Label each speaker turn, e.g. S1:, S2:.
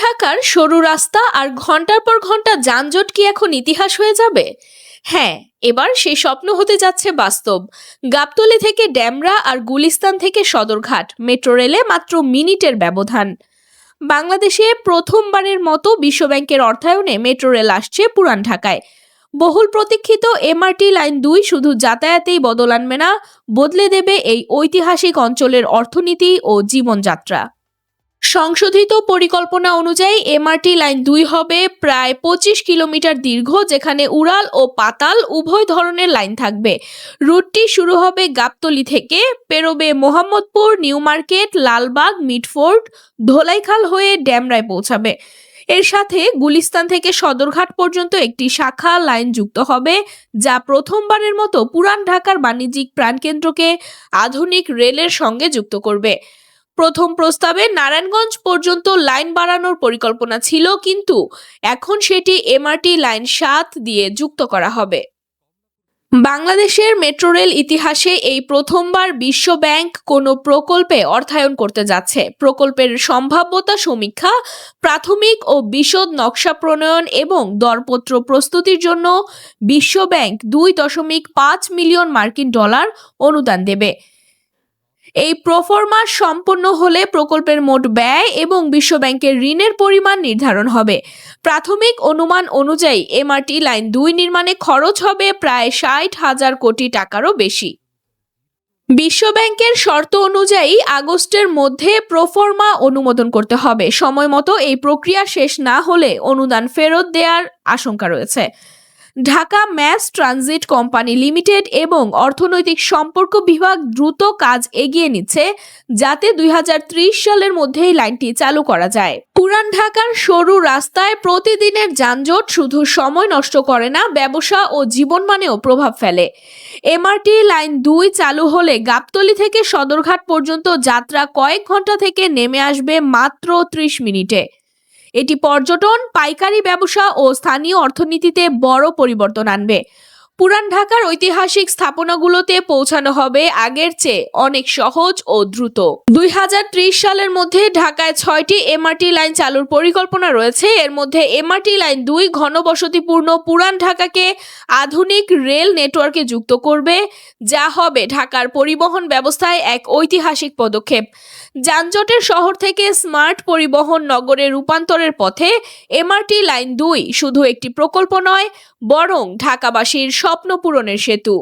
S1: ঢাকার সরু রাস্তা আর ঘণ্টার পর ঘণ্টা যানজট কি এখন ইতিহাস হয়ে যাবে? হ্যাঁ এবার সেই স্বপ্ন হতে যাচ্ছে বাস্তব। গাবতলি থেকে ড্যামরা আর গুলিস্তান থেকে সদরঘাট, মেট্রো রেলে মাত্র মিনিটের ব্যবধান। বাংলাদেশে প্রথমবারের মতো বিশ্বব্যাংকের অর্থায়নে মেট্রো রেল আসছে পুরান ঢাকায়। বহুল প্রতীক্ষিত এমআরটি লাইন দুই শুধু যাতায়াতেই বদল আনবে না, বদলে দেবে এই ঐতিহাসিক অঞ্চলের অর্থনীতি ও জীবনযাত্রা। সংশোধিত পরিকল্পনা অনুযায়ী এমআরটি লাইন দুই হবে প্রায় পঁচিশ কিলোমিটার দীর্ঘ, যেখানে উড়াল ও পাতাল উভয় ধরনের লাইন থাকবে। রুটটি শুরু হবে গাবতলি থেকে, পেরোবে Mohammadpur, New Market, Lalbagh Mitford Dholaikhal হয়ে ড্যামরায় পৌঁছাবে। এর সাথে গুলিস্তান থেকে সদরঘাট পর্যন্ত একটি শাখা লাইন যুক্ত হবে, যা প্রথমবারের মতো পুরান ঢাকার বাণিজ্যিক প্রাণকেন্দ্রকে আধুনিক রেলের সঙ্গে যুক্ত করবে। প্রথম প্রস্তাবে নারায়ণগঞ্জ পর্যন্ত লাইন বাড়ানোর পরিকল্পনা ছিল, কিন্তু এখন সেটি এমআরটি লাইন সাত দিয়ে যুক্ত করা হবে। বাংলাদেশের মেট্রো রেল ইতিহাসে এই প্রথমবার বিশ্ব ব্যাংক কোনো প্রকল্পে অর্থায়ন করতে যাচ্ছে। প্রকল্পের সম্ভাব্যতা সমীক্ষা, প্রাথমিক ও বিশদ নকশা প্রণয়ন এবং দরপত্র প্রস্তুতির জন্য বিশ্ব ব্যাংক দুই দশমিক পাঁচ মিলিয়ন মার্কিন ডলার অনুদান দেবে। এই প্রফরমা সম্পন্ন হলে প্রকল্পের মোট ব্যয় এবং বিশ্বব্যাংকের ঋণের পরিমাণ নির্ধারণ হবে। প্রাথমিক অনুমান অনুযায়ী এমআরটি লাইন দুই নির্মাণে খরচ হবে প্রায় ষাট হাজার কোটি টাকারও বেশি। বিশ্বব্যাংকের শর্ত অনুযায়ী আগস্টের মধ্যে প্রফরমা অনুমোদন করতে হবে। সময় মতো এই প্রক্রিয়া শেষ না হলে অনুদান ফেরত দেওয়ার আশঙ্কা রয়েছে। Dhaka mass transit company limited এবং অর্থনৈতিক সম্পর্ক বিভাগ দ্রুত কাজ এগিয়ে নিচ্ছে যাতে দুই হাজার ত্রিশ সালের মধ্যেই লাইনটি চালু করা যায়। পুরান ঢাকার সরু রাস্তায় প্রতিদিনের যানজট শুধু সময় নষ্ট করে না, ব্যবসা ও জীবনমানেও প্রভাব ফেলে। এমআরটি লাইন দুই চালু হলে গাবতলি থেকে সদরঘাট পর্যন্ত যাত্রা কয়েক ঘণ্টা থেকে নেমে আসবে মাত্র ত্রিশ মিনিটে। এটি পর্যটন পাইকারি ব্যবসা ও স্থানীয় অর্থনীতিতে বড় পরিবর্তন আনবে। পুরান ঢাকার ঐতিহাসিক স্থাপনাগুলোতে পৌঁছানো হবে আগের চেয়ে অনেক সহজ ও দ্রুত। দুই হাজার ত্রিশ সালের মধ্যে ঢাকায় ছয়টি এমআরটি লাইন চালুর পরিকল্পনা রয়েছে। এর মধ্যে এমআরটি লাইন দুই ঘনবসতিপূর্ণ পুরান ঢাকাকে আধুনিক রেল নেটওয়ার্কে যুক্ত করবে, যা হবে ঢাকার পরিবহন ব্যবস্থায় এক ঐতিহাসিক পদক্ষেপ। যানজটের শহর থেকে স্মার্ট পরিবহন নগরে রূপান্তরের পথে এমআরটি লাইন দুই শুধু একটি প্রকল্প নয়, বরং ঢাকাবাসীর স্বপ্ন পূরণের সেতু।